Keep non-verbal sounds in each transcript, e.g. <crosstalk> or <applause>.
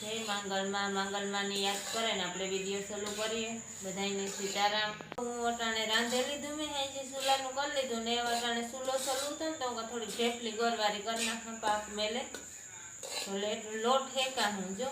જય મંગલમાં, માંગલમાંને યાદ કરે ને આપણે વીડિયો ચાલુ કરીએ. બધાને સીતારામ. હું વટાણે રાંધે લીધું, મેં હાજી સુલાનું કરી લીધું ને વટાણે સુલો ચાલુ હતો તો થોડી ઢેફલી ગરવારી કરી નાખું, પાક મેલે. તો લેટ હેકા હું, જો.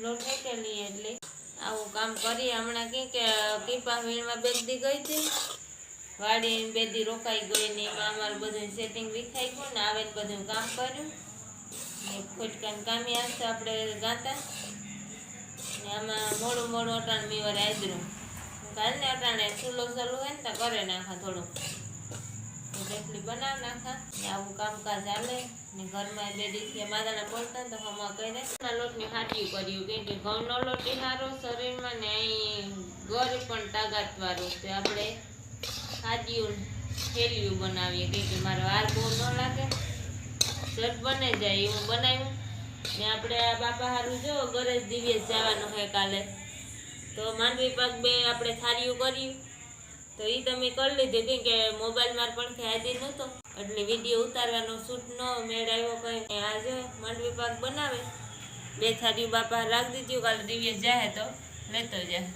લોટ હેકેલી એટલે આવું કામ કરીએ. હમણાં કે કે પીપા વીણમાં બેદી ગઈ હતી. વાડી બેદી રોકાઈ ગઈ ને એમાં અમારું બધું સેટિંગ વિખાઈ ગયું ને આવે બધું કામ કર્યું. ને ખોટકાન કામી આવશે આપણે ગાતા. ને આમાં મોડું મોડું અટાણ મીવર આદરું કાલને અટાણે ચૂલો ચાલુ હોય ને તો કરે નાખા થોડું. જેટલી બનાવ નાખા, ને આવું કામકાજ હાલે. ને ઘરમાં બે દીકરી માદાના બોલતા ને તો હમા કરે લોટની હાટી કર્યું, કેમ કે ઘઉંનો લોટ સારો શરીરમાં ને અહીં ઘર પણ તાકાત વાળું છે. આપણે હાજીયું થેલિયું બનાવીએ, કેમ કે મારો વાર બહુ ન લાગે. ઝટ બને જાય, એવું બનાવ્યું. ને આપણે આ બાપા હારું જો ગરજ દિવ્ય જવાનું છે કાલે. તો માંડવી પાક બે આપણે થાળીયું કર્યું. તો એ તમે કરી લીધું કેમ કે મોબાઈલ માર પણ ખ્યાદી નહોતો એટલે વીડિયો ઉતારવાનો શૂટ ન મેળ આવ્યો કંઈ. આજે માંડવી પાક બનાવે. બે થાળીયું બાપા રાખી દીધું, કાલે દિવ્ય જાય તો લેતો જાય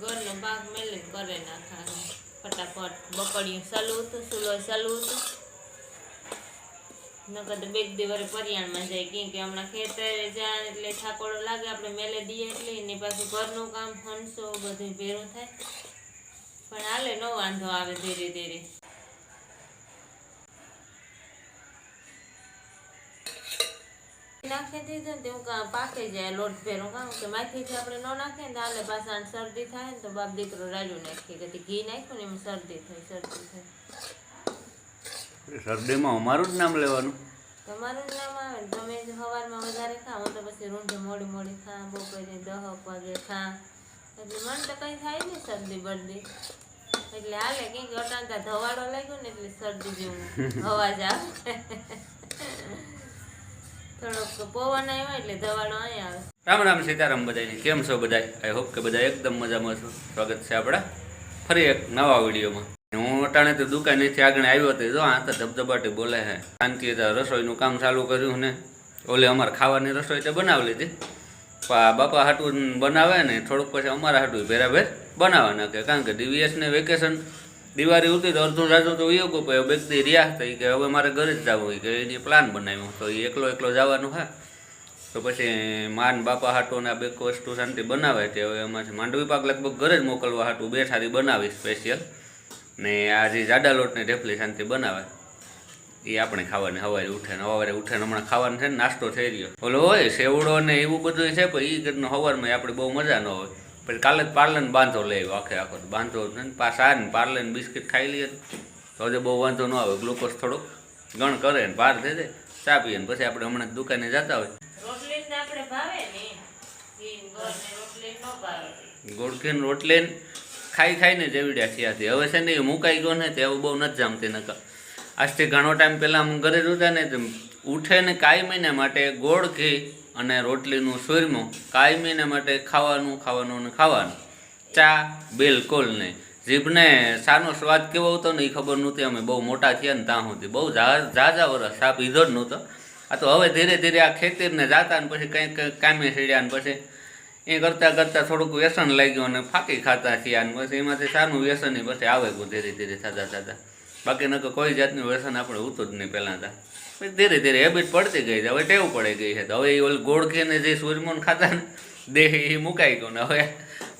ઘરનો ભાગ મેલે કરે નાખા ફટાફટ બકડિયું ચાલુ હતું ચાલુ હતું. નકર તો બે દિવરે પરિયાણમાં જાય, કેમ કે હમણાં ખેતરે જાય એટલે થાકોડો લાગે, આપણે મેલે દઈએ એટલે એની પાછું ઘરનું કામ, હંસો બધું ભેરું થાય. પણ હાલે, નો વાંધો આવે ધીરે ધીરે. નાખી દીધું ને કાં પાકી જાય લોટ ફેરો કામ કે માથીથી આપણે ન નાખીએ ને આલે પાછા શરદી થાય ને તો બાપ દીકરો રાજુ નાખીએ કે ઘી નાખ્યું ને એમ શરદી થઈ શરદી થઈ શરદીમાં અમારું જ નામ લેવાનું. તમારું જ નામ આવે ને તમે જ સવારમાં વધારે ખા હું તો પછી રૂંઢે મોડી મોડી ખા બપોરે દહક વાગે ખા. એટલે મને તો કંઈ થાય નહીં શરદી બરદી. એટલે હાલે કંઈક કે અટાણતા ધવાડો લાગ્યો ને એટલે શરદી જેવું <laughs> અવાજ આવે. થોડોક પવન આવ્યો એટલે ધવાડો અહીં આવે. રામ રામ સીતારામ બધાને કેમ છો બધા આઈ હોપ કે બધા એકદમ મજામાં છો. સ્વાગત છે આપણા ફરી એક નવા વિડીયોમાં. હું અટાણે તો દુકાનેથી આગળ આવ્યો હતો. જો, આ તો ધબધબાટી બોલે હે. શાંતિ રસોઈનું કામ ચાલુ કર્યું ને. ઓલે અમારે ખાવાની રસોઈ તો બનાવી લીધી. બાપા હાટું બનાવે ને, થોડુંક પછી અમારા હાટું ભેરા ભેર બનાવવા કે કારણ કે ડીવીએસને વેકેશન દિવાળી ઉતરી તો અર્જુન જાજુ તો વિયો ગયો પછી બે દી રહ્યા થઈ કે હવે મારે ઘરે જ જવું કે એની પ્લાન બનાવ્યો તો એ એકલો એકલો જવાનું, હા. તો પછી માન બાપા હાટો ને આ બે વસ્તુ શાંતિ બનાવે તે હવે એમાંથી માંડવી પાક લગભગ ઘરે જ મોકલવા હાટું. બે થાળી બનાવી સ્પેશિયલ ને આ જે જાડા લોટની ઢેફલી શાંતિ બનાવે. એ આપણે ખાવાની સવારે ઉઠે ને સવારે ઉઠે ને હમણાં ખાવાનું છે ને નાસ્તો થઈ રહ્યો. ઓલો હોય, સેવડો ને એવું બધું છે, પણ એ ઘરનો સવારમાં આપણે બહુ મજા ન હોય. પછી કાલે જ પાર્લર બાંધો લઈ આવ્યો આખે આખો. બાંધો ને પાછા ને પાર્લર ને બિસ્કિટ ખાઈ લઈએ તો. હજુ બહુ વાંધો ન આવે ગ્લુકોઝ થોડોક ગણ કરે ને બહાર થઈ જાય ચા પીએ ને પછી આપણે હમણાં દુકાને જતા હોય. જ ગોળખીન રોટલી ખાઈ ખાઈને જેવડ્યા થયાથી હવે છે ને એ મુકાઈ ગયો ને તે એવું બહુ નથી જામતી નકા આજથી ઘણો ટાઈમ પહેલાં હું ઘરે જ હતા ને ઉઠે ને કાયમીને માટે ગોળ ઘી અને રોટલીનું સુરમું કાયમીને માટે ખાવાનું ખાવાનું ને ખાવાનું. ચા બિલકુલ નહીં. જીભને શાનો સ્વાદ કેવો હતો ને એ ખબર નહોતી. અમે બહુ મોટા થયા ને ત્યાં સુધી. બહુ ઝાઝા વરસ સાપ પીધો જ નહોતો. આ તો હવે ધીરે ધીરે આ ખેતીરને જાતા ને પછી કંઈક કામે સીડ્યા ને પછી એ કરતાં કરતાં થોડુંક વ્યસન લાગ્યું અને ફાંકી ખાતા થયા અને પછી એમાંથી સારું વ્યસન પછી આવે ધીરે ધીરે થતા થતા બાકી નકર કોઈ જાતનું વ્યસન આપણે ઉતું જ નહીં પહેલાં તા. પછી ધીરે ધીરે હેબિટ પડતી ગઈ છે. હવે ટેવ પડી ગઈ છે. તો હવે એ ઓલ ગોળ ખીને જે સૂર્યમોન ખાતા ને દેહ એ મુકાઈ ગયો ને. હવે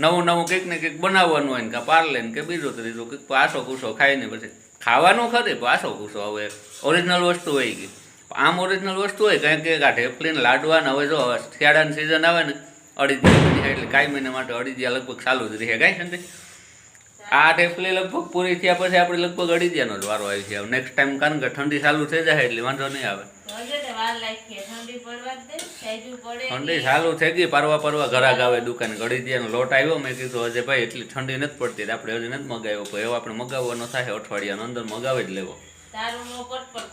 નવું નવું કંઈક ને કંઈક બનાવવાનું હોય ને, કાં પાર્લે ને, કે બીજું ત્રીજું, કંઈક આસો કૂસો ખાઈને પછી. ખાવાનું ખરી પણ આસો કૂસો હવે ઓરિજિનલ વસ્તુ હોય ગઈ. આમ ઓરિજિનલ વસ્તુ હોય, કારણ કે આ ઢેફલીને લાડવાને હવે જો હવે શિયાળાની સિઝન આવે ને, અડીદિયા એટલે કાંઈ મહિના માટે અડીદિયા લગભગ ચાલુ જ રહે. કાંઈ સંતે આ ટેપલી લગભગ પૂરી થયા પછી આપણે લગભગ અડીદિયાનો જ વારો આવી છે. નેક્સ્ટ ટાઈમ કારણ કે ઠંડી ચાલુ થઈ જાય એટલે વાંધો નહીં આવે. ઠંડી ચાલુ થઈ ગઈ પરવા પરવા ઘરાક આવે દુકાને અડીદિયાનો લોટ આવ્યો. મેં કીધું હજે ભાઈ એટલી ઠંડી નથી પડતી આપણે હજી નથી મગાવ્યો. પણ એવો આપણે મગાવવાનો થાય અઠવાડિયાનો અંદર મગાવી જ લેવો. તારું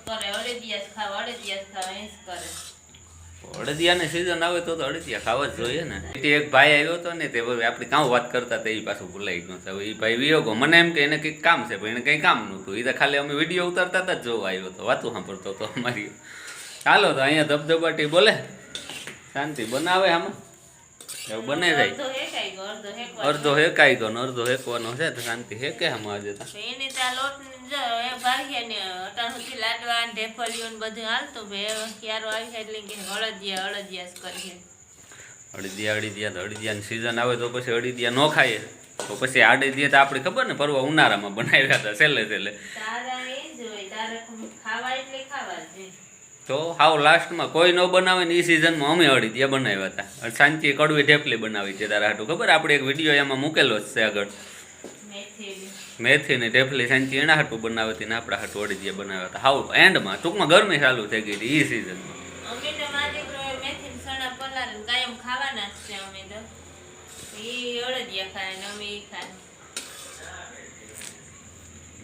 કરે અડે ખાવ અડે ખાવ કરે. અડદિયાની સિઝન આવે તો અડદિયા ખાવા જ જોઈએ ને. એક ભાઈ આવ્યો હતો ને તે આપણે કામ વાત કરતા તે એ પાછું ભૂલાઈ ગયું હવે એ ભાઈ વિયોગો, મને એમ કે એને કંઈક કામ છે, પણ એને કંઈ કામ નહોતું. એ તો ખાલી અમે વીડિયો ઉતારતા જ જોવા આવ્યો હતો, વાતું સાંભળતો હતો અમારી. ચાલો તો અહીંયા ધબધબાટી બોલે. શાંતિ બનાવે આમાં. એવું બને જાય. અડધો હેકાઈ ગયો ને અડધો હેકવાનો છે તો શાંતિ હેકે આમાં આજે તો. એને ત્યાં લોટ જો એ ભાગ્યા ને અટાણ લાડવા ને ઢેફળીઓ ને બધું હાલતું બે ક્યારો આવી જાય એટલે કે અળદિયા અળદિયા જ કરીએ. અડદિયા અડીદિયા તો અડીદિયાની સિઝન આવે તો પછી અડીદિયા ન ખાઈએ. તો પછી આડીદિયા તો આપણે ખબર ને પરવા ઉનાળામાં બનાવ્યા હતા છેલ્લે છેલ્લે. તારા એ જ હોય તારે ખાવા એટલે ખાવા જ જોઈએ. તો હાવ લાસ્ટમાં કોઈ ન બનાવે ને એ સિઝનમાં અમે અડીદિયા બનાવ્યા હતા. સાંચી કડવી ઢેપલી બનાવી છે તારા હાટું ખબર? આપણે એક વીડિયો એમાં મૂકેલો જ છે આગળ. મેથી ને ઢેફલી સાંચી એના હાટું બનાવતી ને આપણા હાટું અડીદિયા બનાવ્યા હતા. હાવ એન્ડમાં ટૂંકમાં ગરમી ચાલુ થઈ ગઈ હતી એ સિઝનમાં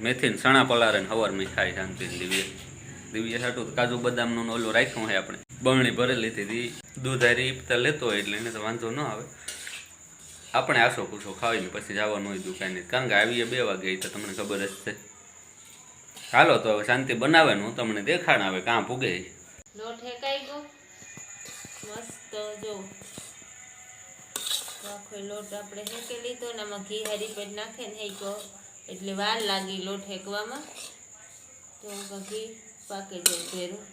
મેથી ને સણા પલારે ને હવારમાં ખાય શાંતિ દિવ્ય દિવ્ય હાટું કાજુ બદામનું ઓલું રાખ્યું હોય આપણે. બરણી ભરેલી હતી. દૂધ હારી ઇફતાર લેતો હોય એટલે એને તો વાંધો ન આવે. આપણે આસો કુસો ખાવીને પછી જવાનું હોય દુકાને. કારણ કે આવીએ બે વાગે તો તમને ખબર જ છે. હાલો તો હવે શાંતિ બનાવે હું તમને દેખાડ આવે કાં પૂગે લોટ હેકાઈ મસ્ત જો. લોટ આપણે હેકી લીધો ને આમાં ઘી હરી પેટ નાખે ને હેક્યો એટલે વાર લાગી લોટ હેકવામાં તો ઘી પાકે જાય ભેરું.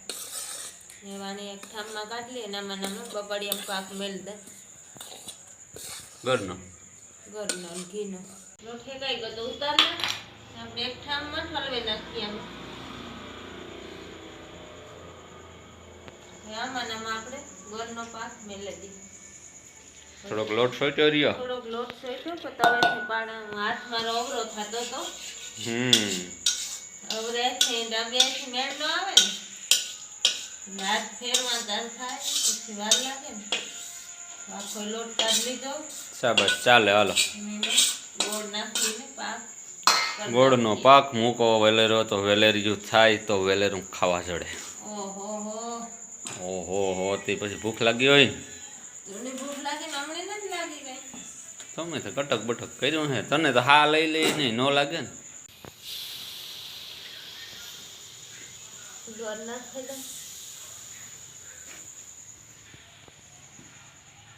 એવાની એક ઠામમાં કાઢી લઈએ નામાં નાનું બપડિયામાં પાક મેળ દે. ઘરનો? ઘરનો ઘીનો. લોટ ગયો તો ઉતાર આપણે એક ઠામમાં ઠલવે નાખીએ આમાં આમાં ને આપણે ઘરનો પાક મેળવી દઈએ થોડોક લોટ સોચ્યો રહ્યો? થોડોક લોટ સોચ્યો તો તવેથી પાણા હાથમાં રોગરો થતો તો. હમ. અવરેથી ડાબિયાથી મેળ ન આવે ને એટલે હાથ ફેરવા તાર થાય પછી વાર લાગે ને તો આખો લોટ કાઢી લીધો શાબાશ ચાલે હાલો. અને એને ગોળ નાખીને પાક કરી ગોળનો નાખીએ. પાક મૂકો વેલેરો તો વેલેરિયું થાય તો વેલેરું ખાવા ચડે ઓહો હો. ઓહો હો તે પછી ભૂખ લાગી હોય ને? તને ભૂખ લાગે ને અમને નથી લાગી કઈ? તમે તો કટક બટક કર્યું હે તને તો હા લઈ લઈ નહીં ન લાગે ને? ગોળ ના થાય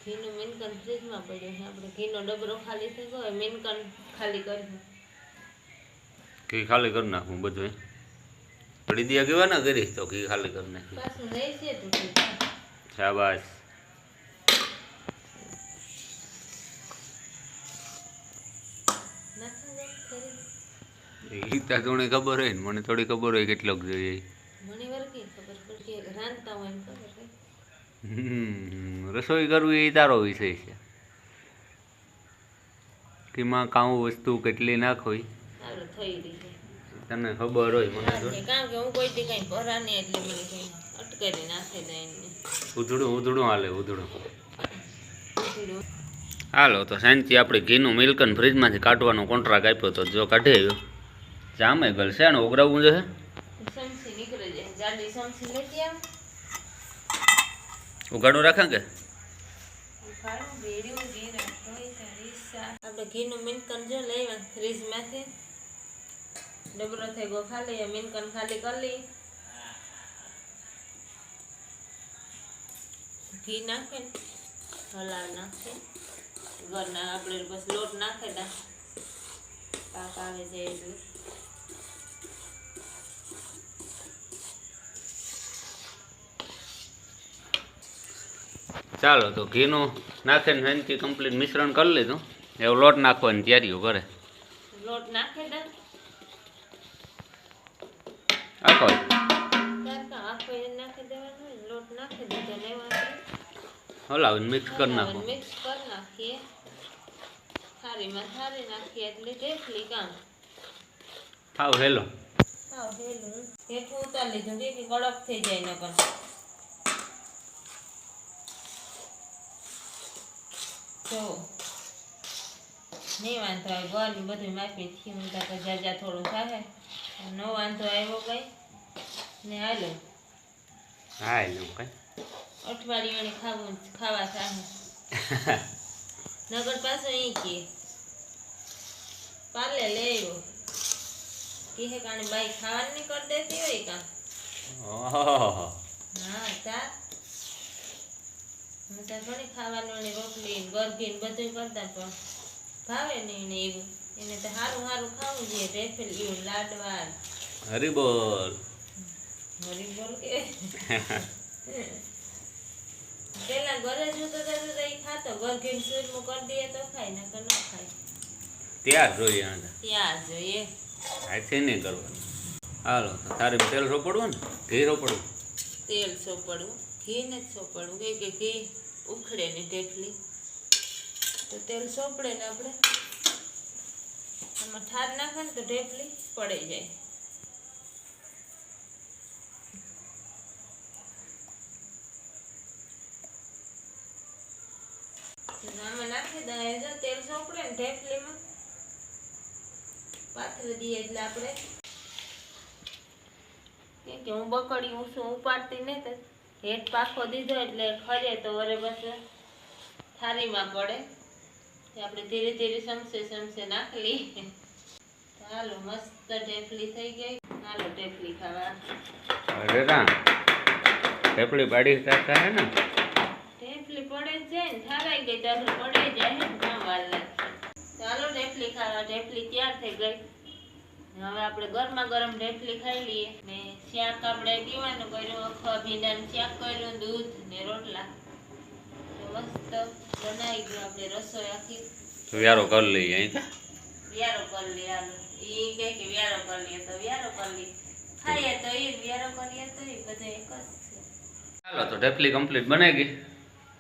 ઘીનું મિનકન ફ્રીજમાં પડ્યો છે આપણે. ઘીનો ડબરો ખાલી થઈ ગયો મિનકન ખાલી કરી ઘી ખાલી કરી નાખું બધું. પડી દિયા કેવા ના કરી તો ઘી ખાલી કરી નાખી. પાછું રહેશે તું શાબાશ. ગીતા દે તો થોડી ખબર હોય ને મને થોડી ખબર હોય કેટલોક જોઈએ ઘણી વાર કઈ ખબર પડતી હોય, રાંધતા હોય ખબર રસોઈ કરવી એ તારો વિષય છે. કેમાં કાઉ વસ્તુ કેટલી નાખવી તને ખબર હોય મને કારણ કે- હું કોઈ દી કઈ ભરા નહીં એટલે મને કઈ અટકેલી નાખી દઈને ઉધડું ઉધડું હાલે ઉધડું. હાલો તો શાંતિ આપણે ઘીનું મિલ્કન ફ્રીજમાંથી કાઢવાનો કોન્ટ્રાક્ટ આપ્યો તો જો કાઢી આવ્યો જામે ગલશે ને ઉઘરાવવું છે. સમસી નીકળે છે જાડી સમસી લેતી આવ. ઉઘાડું રાખા કે? જો લેવા ફ્રીજમાંથી. ડબરો થઈ ગયો ખાલી મિનકન ખાલી કરી ઘી નાખે હલાવ નાખે. ઘરના આપણે બસ લોટ નાખે દા પાક આવે જાય ચાલો તો ઘીનું નાખીને ફેનથી કમ્પ્લીટ મિશ્રણ કરી લીધું. એવું લોટ નાખવાની તૈયારીઓ કરે લોટ નાખે આખો. હલાવીને મિક્સ કરી નાખો. મિક્સ કરી નાખીએ. થાળીમાં થાળી નાખીએ એટલે ઢેફલી કામ. હાવ હેલો. હાવ હેલું. હેઠું ઉતારી લીધું કડક થઈ જાય નકર. જો નહીં વાંધો આવે ગોળની બધું માપી થયું. તો જાજા થોડું થાય ન વાંધો આવ્યો કઈ ને હાલો. હાલો કઈ? અઠવાડિયાની ખાવું ખાવા સામે <laughs> નગર પાછો ઈ કે પાલે લેવો કહે કાણે બાઈ ખાવાનું નહીં કરી દેતી હોય કા? હા તા. હું તો ઘણી ખાવાનું ને રોટલી ને ને બધું કરતા પણ ભાવે નહીં ને એવું. એને તો સારું સારું ખાવું જોઈએ રેફેલિયું લાડવા હરિબોલ. હરિબોલ કે? પેલા ઘરે જોતો તો એ ખાતો ઘર ઘીન સૂરમું કરી દઈએ તો ખાય નકર ન ખાય. ત્યાર જોઈએ ત્યાર ત્યાં જોઈએ હાથે નહીં કરવાનું. હાલો તારે તેલ સોપડવું ને? ઘી સોપડવું તેલ સોપડવું. ઘી ને સોપડવું કે કે ઘી ઉખડે ને ઢેફલી તો તેલ સોપડે ને આપણે આમાં ઠાર નાખે ને તો ઢેફલી પડી જાય. આમાં નાખી દઈએ તેલ સોપડે ને ઢેફલીમાં પાથરી દઈએ એટલે આપણે. કે હું બકડી હું શું ઉપાડતી ને તો હેઠ પાખો દીધો એટલે ખરે તો વરે બસ થાળીમાં પડે. આપણે ધીરે ધીરે સમસે સમસે નાખલી. હાલો મસ્ત ઢેફલી થઈ ગઈ. હાલો ઢેફલી ખાવા. અરે રા ઢેપલી પાડી રાખતા હે ને? ઢેફલી પડે જાય ને થારાઈ ગઈ તો પડે જાય ને કામ વાર લાગે ચાલો ઢેફલી ખાવા. ઢેફલી તૈયાર થઈ ગઈ. હવે આપણે ગરમા ગરમ ઢેફલી ખાઈ લઈએ. ને શાક આપણે પીવાનું કર્યું અખવા ભીંડાનું શાક કર્યું દૂધ ને રોટલા. મસ્ત બનાવી ગયું આપણે રસોઈ આખી. વ્યારો કરી લઈએ અહીં વ્યારો કરી લઈએ એ કહે કે વ્યારો કરી લઈએ તો વ્યારો કરી લઈએ. ખાઈએ તો એ વ્યારો કરીએ તો એ બધા એક જ છે. ચાલો તો ઢેપલી કમ્પ્લીટ બનાવી ગઈ.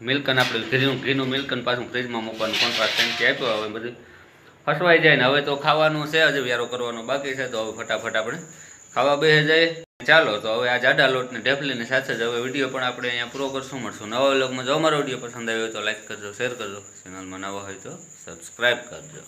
મિલ્કન આપણે ઘીનું ઘીનું મિલ્કન પાછું ફ્રીજમાં મૂકવાનું કોન્ટ્રાક્ટ થેન્કી આપ્યો હવે બધું ફસવાઈ જાય ને હવે તો ખાવાનું છે હજી વ્યારો કરવાનો બાકી છે, તો હવે ફટાફટ આપણે ખાવા બે જાય ચાલો, તો હવે આ જાડા લોટને ઢેપલીની સાથે જ હવે વીડિયો પણ આપણે અહીંયા પૂરો કરશું, મળશું નવા વ્લોગમાં. જો અમારો વીડિયો પસંદ આવ્યો તો લાઈક કરજો, શેર કરજો. ચેનલમાં નવા હોય તો સબસ્ક્રાઈબ કરજો.